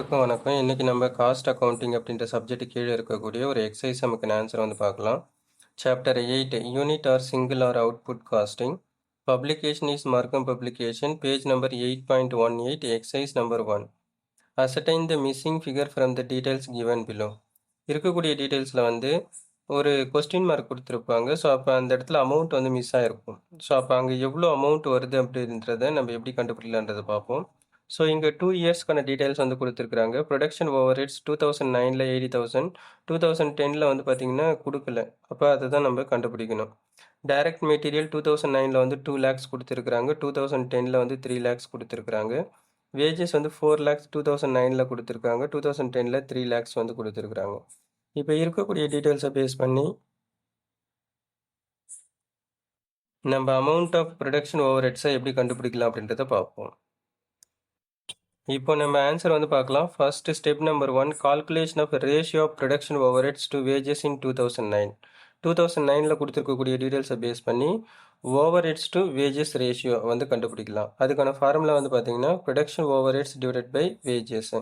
எல்லாத்துக்கும் வணக்கம். இன்னைக்கு நம்ம காஸ்ட் அக்கவுண்டிங் அப்படின்ற சப்ஜெக்ட் கீழே இருக்கக்கூடிய ஒரு எக்ஸசைஸ் நமக்கு ஆன்சர் வந்து பார்க்கலாம். Chapter eight unit R single R output costing publication is Margham publication page number eight point one eight exercise number one ascertain the missing figure from the details given below இருக்கக்கூடிய டீட்டெயில்ஸில் வந்து ஒரு question mark கொடுத்துருப்பாங்க. So அப்போ அந்த இடத்துல amount வந்து miss ஆகிருக்கும் ஸோ அப்போ அங்கே எவ்வளோ அமௌண்ட் வருது அப்படின்றத நம்ம எப்படி கண்டுபிடிக்கலான்றதை பார்ப்போம். ஸோ இங்கே டூ இயர்ஸ்க்கான டீட்டெயில்ஸ் வந்து கொடுத்துருக்குறாங்க. Production overheads two thousand நைனில் எயிட்டி தௌசண்ட் டூ தௌசண்ட் டெனில் வந்து பார்த்தீங்கன்னா கொடுக்கல. அப்போ அதை தான் நம்ம கண்டுபிடிக்கணும். டைரக்ட் மெட்டீரியல் டூ தௌசண்ட் நைனில் வந்து டூ லேக்ஸ் கொடுத்துருக்குறாங்க. டூ தௌசண்ட் டெனில் வந்து த்ரீ லேக்ஸ் கொடுத்துருக்குறாங்க. வேஜஸ் வந்து ஃபோர் லேக்ஸ் டூ தௌசண்ட் நைனில் கொடுத்துருக்காங்க. டூ தௌசண்ட் டெனில் த்ரீ லேக்ஸ் வந்து கொடுத்துருக்குறாங்க. இப்போ இருக்கக்கூடிய டீட்டெயில்ஸை பேஸ் பண்ணி நம்ம அமௌண்ட் ஆஃப் ப்ரொடக்ஷன் ஓவர் ஹெட்ஸை எப்படி கண்டுபிடிக்கலாம் அப்படின்றத பார்ப்போம். இப்போ நம்ம ஆன்சர் வந்து பார்க்கலாம். First step number one calculation of ratio of production overheads to wages in two thousand nine two thousand நைனில் கொடுத்துருக்கக்கூடிய டீட்டெயில்ஸை பேஸ் பண்ணி overheads to wages ratio வந்து கண்டுபிடிக்கலாம். அதுக்கான ஃபார்முலா வந்து பார்த்தீங்கன்னா production overheads divided by wages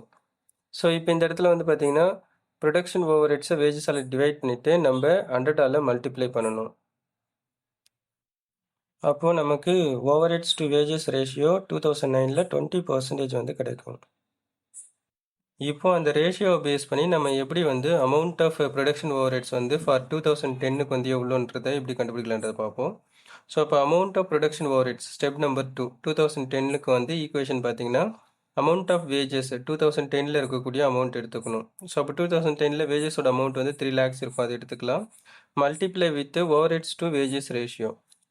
so இப்போ இந்த இடத்துல வந்து பார்த்தீங்கன்னா ப்ரொடக்ஷன் ஓவர் ஹெட்ஸை வேஜஸால் டிவைட் பண்ணிவிட்டு நம்ம ஹண்ட்ரடால் மல்டிப்ளை பண்ணணும். அப்போது நமக்கு overheads to wages ratio two thousand நைனில் டுவெண்ட்டி பர்சன்டேஜ் வந்து கிடைக்கும். இப்போ அந்த ரேஷியோவை பேஸ் பண்ணி நம்ம எப்படி வந்து amount of production overheads வந்து ஃபார் டூ தௌசண்ட் டென்னுக்கு வந்து எவ்வளோன்றதை எப்படி கண்டுபிடிக்கலான்றதை பார்ப்போம். ஸோ அப்போ amount of production overheads step number two two thousand டென்னுக்கு வந்து ஈக்குவேஷன் பார்த்தீங்கன்னா amount of wages two thousand டெனில் இருக்கக்கூடிய அமௌண்ட் எடுத்துக்கணும். ஸோ அப்போ டூ தௌசண்ட் டெனில் வேஜஸோட அமௌண்ட் வந்து த்ரீ லேக்ஸ் இருக்கும் அதை எடுத்துக்கலாம். Multiply with overheads to wages ratio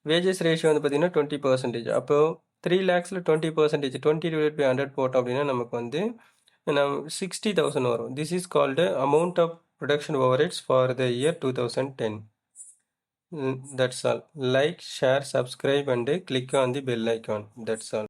wages ratio வந்து பார்த்தீங்கன்னா டுவெண்ட்டி பர்சன்டேஜ் அப்போது three லேக்ஸில் twenty percentage twenty divide by hundred போட்டோம் அப்படின்னா நமக்கு வந்து நம் சிக்ஸ்டி தௌசண்ட் வரும். This is called amount of production over for the year two thousand ten that's all like share subscribe and click on the bell icon that's all